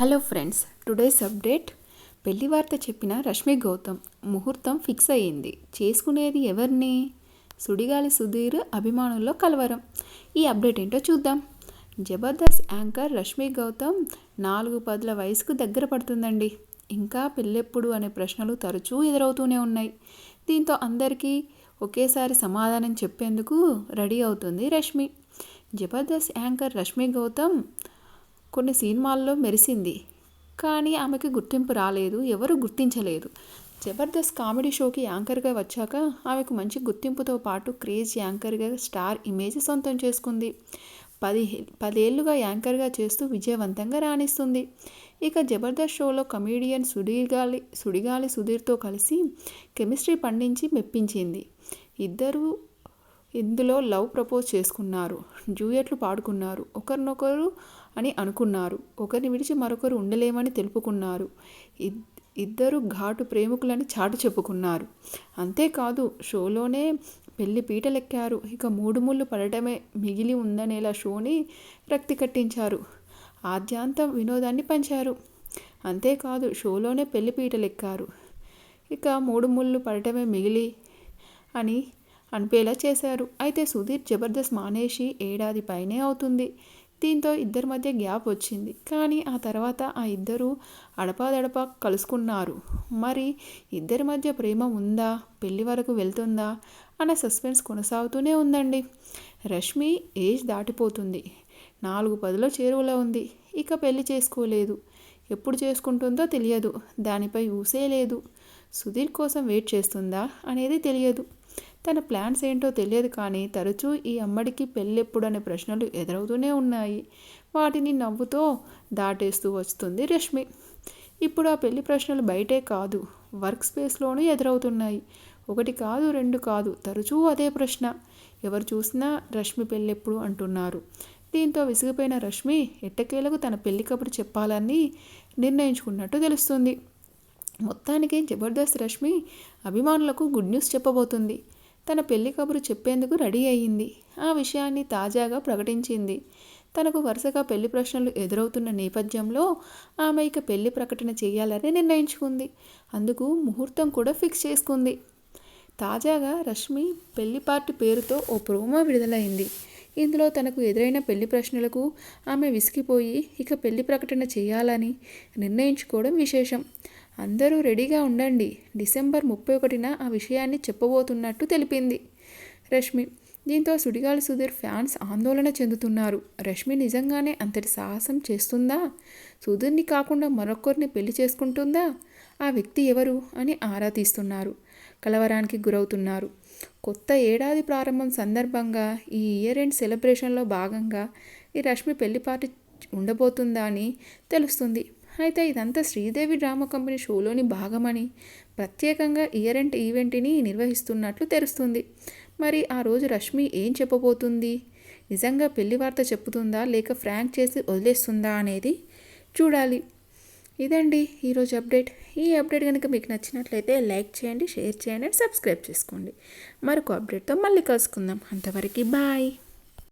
Hello friends today's update పెళ్ళి వార్త చెప్పిన రష్మి గౌతమ్ ముహూర్తం ఫిక్స్ అయ్యింది. చేసుకునేది ఎవరిని? సుడిగాలి సుధీర్ అభిమానుల్లో కలవరం. ఈ అప్డేట్ ఏంటో చూద్దాం. జబర్దస్త్ యాంకర్ రష్మి గౌతమ్ నాలుగు పదుల వయసుకు దగ్గర పడుతుందండి. ఇంకా పెళ్ళెప్పుడు అనే ప్రశ్నలు తరచూ ఎదురవుతూనే ఉన్నాయి. దీంతో అందరికీ ఒకేసారి సమాధానం చెప్పేందుకు రెడీ అవుతుంది రష్మి. జబర్దస్త్ యాంకర్ రష్మి గౌతమ్ కొన్ని సినిమాల్లో మెరిసింది. కానీ ఆమెకి గుర్తింపు రాలేదు ఎవరు గుర్తించలేదు. జబర్దస్త్ కామెడీ షోకి యాంకర్గా వచ్చాక ఆమెకు మంచి గుర్తింపుతో పాటు క్రేజ్ యాంకర్గా స్టార్ ఇమేజ్ సొంతం చేసుకుంది. పది పదేళ్ళుగా యాంకర్గా చేస్తూ విజయవంతంగా రాణిస్తుంది. ఇక జబర్దస్త్ షోలో కమీడియన్ సుడిగాలి సుడిగాలి సుధీర్తో కలిసి కెమిస్ట్రీ పండించి మెప్పించింది. ఇద్దరు ఇందులో లవ్ ప్రపోజ్ చేసుకున్నారు. జూయట్లు పాడుకున్నారు. ఒకరినొకరు అని అనుకున్నారు. ఒకరిని విడిచి మరొకరు ఉండలేమని తెలుపుకున్నారు. ఇద్దరు ఘాటు ప్రేమికులని చాటు చెప్పుకున్నారు. అంతేకాదు షోలోనే పెళ్ళి పీటలెక్కారు. ఇక మూడు ముళ్ళు పడటమే మిగిలి ఉందనేలా షోని రక్తి కట్టించారు. ఆద్యాంత వినోదాన్ని పంచారు. అంతేకాదు షోలోనే పెళ్ళి పీటలెక్కారు. ఇక మూడు ముళ్ళు పడటమే మిగిలి అని అనిపేలా చేశారు. అయితే సుధీర్ జబర్దస్త్ మానేసి ఏడాది పైనే అవుతుంది. దీంతో ఇద్దరి మధ్య గ్యాప్ వచ్చింది. కానీ ఆ తర్వాత ఆ ఇద్దరు అడపాదడపా కలుసుకున్నారు. మరి ఇద్దరి మధ్య ప్రేమ ఉందా? పెళ్ళి వరకు వెళ్తుందా? అన్న సస్పెన్స్ కొనసాగుతూనే ఉందండి. రష్మి ఏజ్ దాటిపోతుంది. నాలుగు పదిలో చేరువలో ఉంది. ఇక పెళ్ళి చేసుకోలేదు. ఎప్పుడు చేసుకుంటుందో తెలియదు. దానిపై ఊసే లేదు. సుధీర్ కోసం వెయిట్ చేస్తుందా అనేది తెలియదు. తన ప్లాన్స్ ఏంటో తెలియదు కానీ తరచూ ఈ అమ్మడికి పెళ్ళెప్పుడనే ప్రశ్నలు ఎదురవుతూనే ఉన్నాయి. వాటిని నవ్వుతో దాటేస్తూ వస్తుంది రష్మి. ఇప్పుడు ఆ పెళ్ళి ప్రశ్నలు బయటే కాదు వర్క్ స్పేస్లోనూ ఎదురవుతున్నాయి. ఒకటి కాదు రెండు కాదు తరచూ అదే ప్రశ్న. ఎవరు చూసినా రష్మి పెళ్ళెప్పుడు అంటున్నారు. దీంతో విసిగిపోయిన రష్మి ఎట్టకేలకు తన పెళ్ళి కబురు చెప్పాలని నిర్ణయించుకున్నట్టు తెలుస్తుంది. మొత్తానికి జబర్దస్త్ రష్మి అభిమానులకు గుడ్ న్యూస్ చెప్పబోతుంది. తన పెళ్ళి కబురు చెప్పేందుకు రెడీ అయ్యింది. ఆ విషయాన్ని తాజాగా ప్రకటించింది. తనకు వరుసగా పెళ్ళి ప్రశ్నలు ఎదురవుతున్న నేపథ్యంలో ఆమె ఇక పెళ్ళి ప్రకటన చేయాలని నిర్ణయించుకుంది. అందుకు ముహూర్తం కూడా ఫిక్స్ చేసుకుంది. తాజాగా రష్మి పెళ్ళి పార్టీ పేరుతో ఓ ప్రోమో విడుదలైంది. ఇందులో తనకు ఎదురైన పెళ్ళి ప్రశ్నలకు ఆమె విసిగిపోయి ఇక పెళ్ళి ప్రకటన చేయాలని నిర్ణయించుకోవడం విశేషం. అందరూ రెడీగా ఉండండి. డిసెంబర్ ముప్పై ఒకటిన ఆ విషయాన్ని చెప్పబోతున్నట్టు తెలిపింది. రష్మి. దీంతో సుడిగాలి సుధీర్ ఫ్యాన్స్ ఆందోళన చెందుతున్నారు. రష్మి నిజంగానే అంతటి సాహసం చేస్తుందా? సుధీర్ని కాకుండా మరొకరిని పెళ్ళి చేసుకుంటుందా? ఆ వ్యక్తి ఎవరు అని ఆరా తీస్తున్నారు. కలవరానికి గురవుతున్నారు. కొత్త ఏడాది ప్రారంభం సందర్భంగా ఈ ఇయర్ ఎండ్ సెలబ్రేషన్లో భాగంగా ఈ రష్మి పెళ్ళి పార్టీ ఉండబోతుందా అని తెలుస్తుంది. అయితే ఇదంతా శ్రీదేవి డ్రామా కంపెనీ షోలోని భాగమని. ప్రత్యేకంగా ఇయర్ ఎండ్ ఈవెంట్ని నిర్వహిస్తున్నట్లు తెలుస్తుంది. మరి ఆ రోజు రష్మి ఏం చెప్పబోతుంది? నిజంగా పెళ్ళి వార్త చెప్పుతుందా? లేక ఫ్రాంక్ చేసి వదిలేస్తుందా అనేది చూడాలి. ఇదండి ఈరోజు అప్డేట్. ఈ అప్డేట్ కనుక మీకు నచ్చినట్లయితే లైక్ చేయండి షేర్ చేయండి అండ్ సబ్స్క్రైబ్ చేసుకోండి. మరొక అప్డేట్తో మళ్ళీ కలుసుకుందాం. అంతవరకు బాయ్.